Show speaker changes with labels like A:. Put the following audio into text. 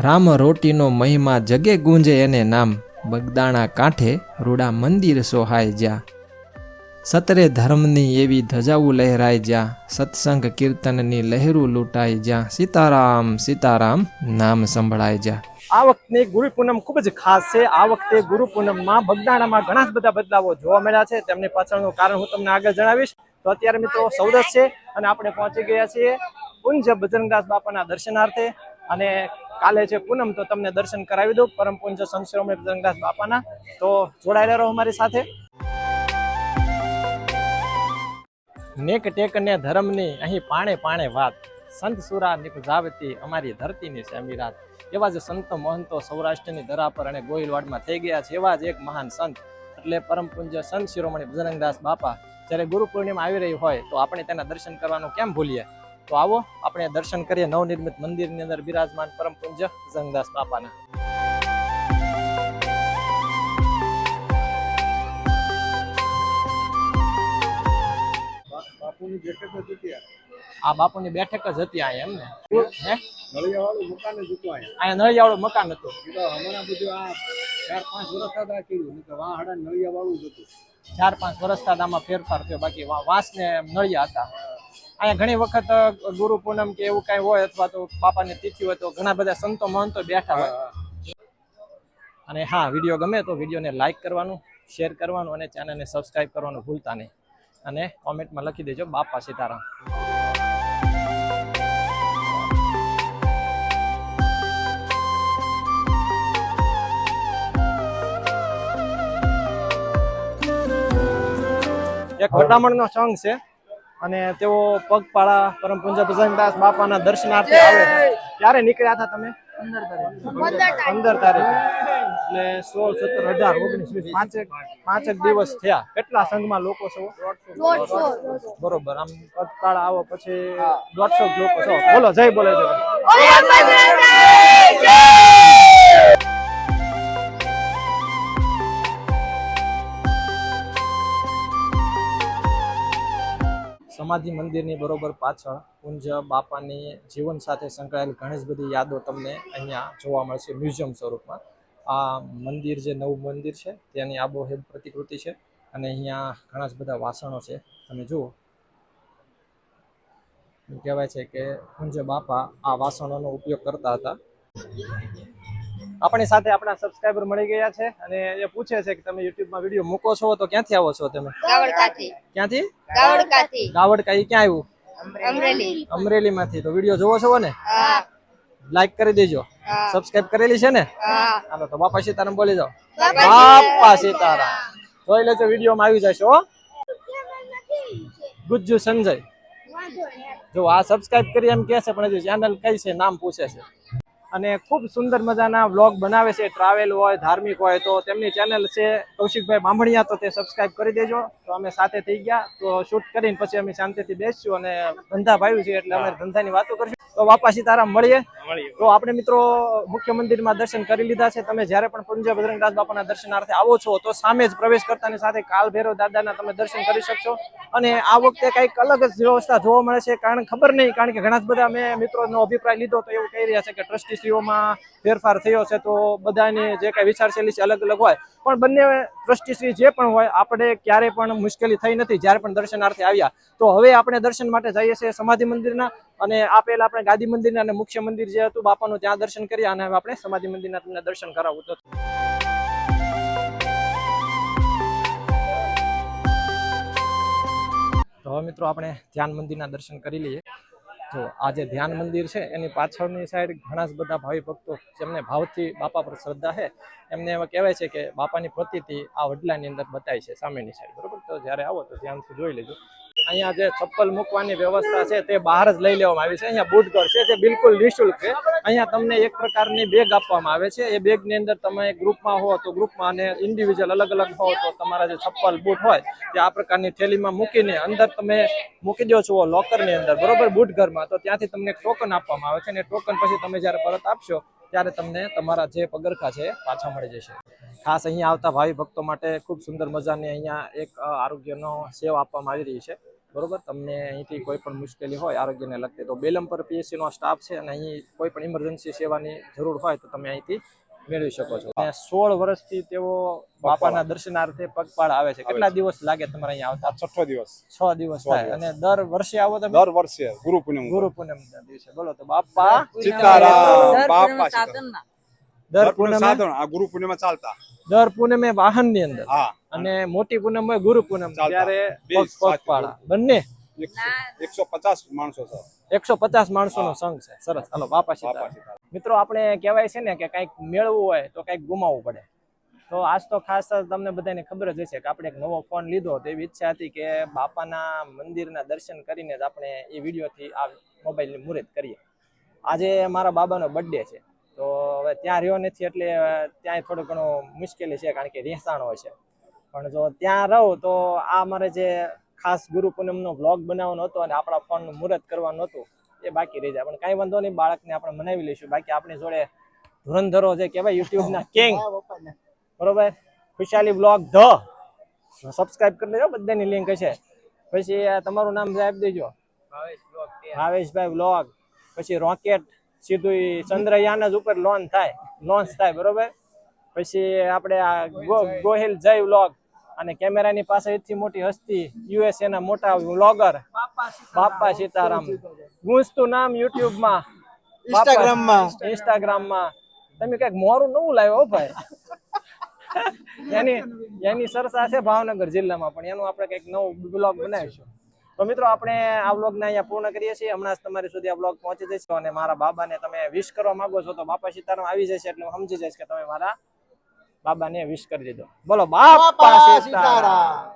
A: રામ રોટીનો મહિમા જગે ગુંજે એને નામ. બગદાણા કાંઠે રૂડા મંદિર સોહાય જ્યાં. સતરે ધર્મની એવી ધજાવું લહેરાય જ્યાં. સત્સંગ કીર્તનની લહેરું લૂંટાય જ્યાં. સીતારામ સીતારામ નામ સંભળાય જ્યાં.
B: આ વખતની ગુરુ પૂનમ ખૂબ જ ખાસ છે. આ વખતે ગુરુ પૂનમમાં બગદાણામાં ઘણા જ બધા બદલાવો જોવા મળ્યા છે. તેમની પાછળનું કારણ હું તમને આગળ જણાવીશ. તો અત્યારે મિત્રો સૌદસ છે અને આપણે પહોંચી ગયા છીએ પુંજ બજરંગદાસ બાપાના દર્શનાર્થે. અને કાલે છે પૂનમ, તો તમને દર્શન કરાવી દઉં. પરમ પૂંજ સંશ્રોમણી બાપાના. તો જોડાયેલા રહો અમારી સાથે. નેક ટેક ને ધર્મની અહીં પાણે પાણે વાત. સંત સુરા નિપજાવતી અમારી ધરતીની છે અમીરાત એવા જ સંતો મહંતો સૌરાષ્ટ્રની ધરા પર અને ગોહિલવાડમાં થઈ ગયા છે એવા જ એક મહાન સંત. એટલે પરમ પૂજ્ય સંત શિરોમણી બજરંગદાસ બાપા, જ્યારે ગુરુ પૂર્ણિમા આવી રહી હોય, તો આપણે તેના દર્શન કરવાનું કેમ ભૂલીએ? તો આવો આપણે દર્શન કરીએ નવનિર્મિત મંદિરની અંદર બિરાજમાન પરમ પૂજ્ય જંગદાસ બાપાના.
C: બાપુની બેઠક હતી
B: આ. બાપુની બેઠક જ હતી અહીંયા એમ ને? હે?
C: નળિયાવાળું મકાન જ હતું અહીંયા.
B: નળિયાવાળું મકાન હતું.
C: હમણાં બધું આ ચાર પાંચ વર્ષ થતા કર્યું નહીં તો વાં નળિયાવાળું જ હતું.
B: ચાર પાંચ વર્ષ થયા આમાં ફેરફાર થયો બાકી વાંસ ને નળિયા હતા. અહીંયા ઘણી વખત ગુરુ પૂનમ કે એવું કઈ હોય અથવા તો બાપાની તિથિ હોય તો ઘણા બધા સંતો મહંતો બેઠા હોય. અને હા વીડિયો ગમે તો વિડીયોને લાઇક કરવાનું શેર કરવાનું અને ચેનલને સબસ્ક્રાઇબ કરવાનું ભૂલતા નહીં. અને કોમેન્ટમાં લખી દેજો બાપા સીતારામ. એક વટામણનો સોંગ છે. અને તેઓ પગપાળા પરમ પૂજ્ય ભજનદાસ બાપાના દર્શનાર્થે આવે. ક્યારે નીકળ્યા હતા તમે? પંદર તારીખ. એટલે સોળ સત્તર અઢાર ઓગણીસ વીસ પાંચેક પાંચેક દિવસ થયા. કેટલા સંઘમાં લોકો છો? બરોબર. આમ પગપાળા આવો પછી દોઢસો લોકો છો. બોલો જય બોલે જય! સમાધિ મંદિરની બરોબર પાછળ કુંજ બાપાની જીવન સાથે સંકળાયેલ ઘણી જ બધી યાદો તમને અહીંયા જોવા મળશે મ્યુઝિયમ સ્વરૂપમાં. આ મંદિર જે નવું મંદિર છે, તેની આબોહેબ પ્રતિકૃતિ છે અને અહીંયા ઘણા જ બધા વાસણો છે. તમે જુઓ. કહેવાય છે કે કુંજ બાપા આ વાસણોનો ઉપયોગ કરતા હતા. આપણી સાથે આપણા સબસ્ક્રાઈબર મળી ગયા છે અને એ પૂછે છે કે તમે યુટ્યુબમાં વીડિયો મૂકો છો તો ક્યાંથી આવો છો તમે?
D: ગાવડકાથી
B: ક્યાંથી?
D: ગાવડકાથી
B: ગાવડકા ક્યાં આવ્યું?
D: અમરેલી.
B: અમરેલી માંથી તો વીડિયો જોવો છો ને?
D: હા.
B: લાઈક કરી દેજો. સબસ્ક્રાઇબ કરેલી છે ને?
D: હા.
B: હાલો તો બાપા સીતારામ બોલી જાઓ.
D: બાપા
B: સીતારામ. જોઈ લેજો વીડિયો માં આવી જશો ગુજ્જુ સંજય. જો આ સબસ્ક્રાઇબ કરી એમ કે છે પણ હજુ ચેનલ કઈ છે નામ પૂછે છે. અને ખૂબ સુંદર મજાના વ્લોગ બનાવે છે. ટ્રાવેલ હોય, ધાર્મિક હોય, તો તેમની ચેનલ છે કૌશિકભાઈ બામણિયા, તો તે સબસ્ક્રાઈબ કરી દેજો. તો અમે સાથે થઈ ગયા. તો શૂટ કરીને પછી અમે શાંતિથી બેસશું અને ધંધા ભાવ્યું છે, એટલે અમે ધંધાની વાતો કરશું. તો બાપા સીતારામ, મળીએ. તો આપણે મિત્રો, મુખ્ય મંદિરમાં દર્શન કરી લીધા છે. તમે જ્યારે પણ પુંજ બજરંગદાસ બાપાના દર્શનાર્થે આવો છો, તો સામે જ પ્રવેશ કરતાની સાથે કાલ ભૈરવ દાદાના તમે દર્શન કરી શકશો. અને આ વખતે કંઈક અલગ જ વ્યવસ્થા જોવા મળે છે, કારણ ખબર નહીં, કારણ કે ઘણા બધા મેં મિત્રોનો અભિપ્રાય લીધો, તો એવું કહી રહ્યા છે કે ટ્રસ્ટીશ્રીઓમાં ફેરફાર થયો છે, તો બધાની જે કાંઈ વિચારશૈલી છે અલગ અલગ હોય. પણ બંને ટ્રસ્ટીશ્રી જે પણ હોય, આપણે ક્યારેય પણ મુશ્કેલી થઈ નથી, જ્યારે પણ દર્શનાર્થે આવ્યા. તો હવે આપણે દર્શન માટે જઈએ છીએ સમાધિ મંદિરના. અને આ પહેલા આપણે ગાદી મંદિરના અને મુખ્ય મંદિર જે હતું, બાપાનું ત્યાં દર્શન કર્યા અને હવે આપણે સમાધિ મંદિરના તમને દર્શન કરાવવું તો તો હવે મિત્રો આપણે ધ્યાન મંદિરના દર્શન કરી લઈએ. જો, આ જે ધ્યાન મંદિર છે, એની પાછળની સાઈડ ઘણા જ બધા ભાવિ ભક્તો જેમને ભાવથી બાપા પર શ્રદ્ધા છે, એમને એવા કહેવાય છે કે બાપાની પ્રતિતિ આ વડલાની અંદર બતાય છે, સામેની સાઈડ. બરોબર? તો જ્યારે આવો તો ધ્યાનથી જોઈ લેજો. અહીંયા જે ચપ્પલ મૂકવાની વ્યવસ્થા છે તે બહાર જ લઈ લેવામાં આવી છે. અહીંયા બુટઘર છે જે બિલકુલ નિઃશુલ્ક છે. અહીંયા તમને એક પ્રકારની બેગ આપવામાં આવે છે. એ બેગની અંદર તમે ગ્રુપમાં હો તો ગ્રુપમાં અને ઇન્ડિવિજ્યુઅલ અલગ અલગ હો તો તમારા જે ચપ્પલ, બૂટ હોય તે આ પ્રકારની થેલીમાં મૂકીને અંદર તમે મૂકી દો છો લોકરની અંદર, બરોબર? બૂટ ઘરમાં. તો ત્યાંથી તમને ટોકન આપવામાં આવે છે અને ટોકન પછી તમે જ્યારે પરત આપશો ત્યારે તમને તમારા જે પગરખા છે પાછા મળી જશે. ખાસ અહીંયા આવતા ભાવિ ભક્તો માટે ખૂબ સુંદર મજાની અહીંયા એક આરોગ્યનો સેવા આપવામાં આવી રહી છે. બરોબર? તમને અહીંથી કોઈ પણ મુશ્કેલી હોય આરોગ્યને લગતી તો બેલમપર પીએસસી નો સ્ટાફ છે અને અહીં કોઈ પણ ઇમરજન્સી સેવાની જરૂર હોય તો તમે અહીંથી મેળવી શકો છો. અને સોળ વર્ષથી તેઓ બાપાના દર્શનાર્થે પગપાળ આવે છે. કેટલા દિવસ લાગે તમારે અહીંયા આવતા?
D: છઠ્ઠો દિવસ.
B: છ દિવસ થાય. અને દર વર્ષે આવો તમે?
D: દર વર્ષે ગુરુ પૂનમ
B: ગુરુ પૂનમ દિવસે. બોલો તો બાપા?
D: સીતારામ બાપા
B: દર
D: દર પૂનમ સાધન આ ગુરુ પૂનમ ચાલતા.
B: દર પૂનમે વાહનની અંદર.
D: હા.
B: અને મોટી પૂનમ હોય ગુરુ પૂનમ ત્યારે પગપાળા. બંને.
D: એકસો- પચાસ માણસો
B: એકસો પચાસ માણસો નો સંઘ છે. સરસ. હાલો બાપા. મિત્રો આપણે કહેવાય છે ને કે કંઈક મેળવવું હોય તો કંઈક ગુમાવવું પડે. તો આજ તો ખાસ તમને બધાને ખબર જ હશે કે આપણે એક નવો ફોન લીધો તો એવી ઈચ્છા હતી કે બાપાના મંદિરના દર્શન કરીને જ આપણે એ વિડીયોથી આ મોબાઈલની મુહૂર્ત કરીએ. આજે મારા બાબાનો બર્થડે છે. તો હવે ત્યાં રહ્યો નથી એટલે ત્યાં થોડું ઘણું મુશ્કેલી છે કારણ કે રહેસાણ હોય છે. પણ જો ત્યાં રહું તો આ મારે જે ખાસ ગુરુ પૂનમનો વ્લોગ બનાવવાનો હતો અને આપણા ફોનનું મુહૂર્ત કરવાનું હતું એ બાકી રહી જાય. પણ કાંઈ વાંધો નહીં બાળકને આપણે મનાવી લઈશું. બાકી આપણી જોડે ધુરંધરો જે કહેવાય યુટ્યુબના કિંગ બરોબર? ખુશાલી બ્લોગ ધ. સબસ્ક્રાઇબ કરી લેજો બધાની લિંક હશે. પછી તમારું નામ સાહેબ દેજો. ભાવેશભાઈ બ્લોગ પછી રોકેટ સીધું ચંદ્રયાન જ ઉપર લોન થાય લોન્ચ થાય બરોબર? પછી આપણે આ ગોહિલ જય વ્લોગ અને કેમેરાની પાસે એથી મોટી હસ્તી યુએસએ ના મોટા વ્લોગર બાપા સીતારામ. ગુંજતું નામ યુટ્યુબમાં. ઇન્સ્ટાગ્રામમાં ઇન્સ્ટાગ્રામમાં તમે કંઈક મોરું નવું લાવ્યો ભાઈ? એની એની સરસા છે ભાવનગર જિલ્લામાં પણ એનું આપણે કંઈક નવું બ્લોગ બનાવીશું. તો મિત્રો આપણે આ બ્લોગને અહીંયા પૂર્ણ કરીએ છીએ. હમણાં તમારી સુધી આ બ્લોગ પહોંચી જશે અને મારા બાબાને તમે વિશ કરવા માંગો છો તો બાપા સીતારામ આવી જશે એટલે હું સમજી જઈશ કે તમે મારા બાબાને વિશ કરી દીધો. બોલો બાપા સીતારામ.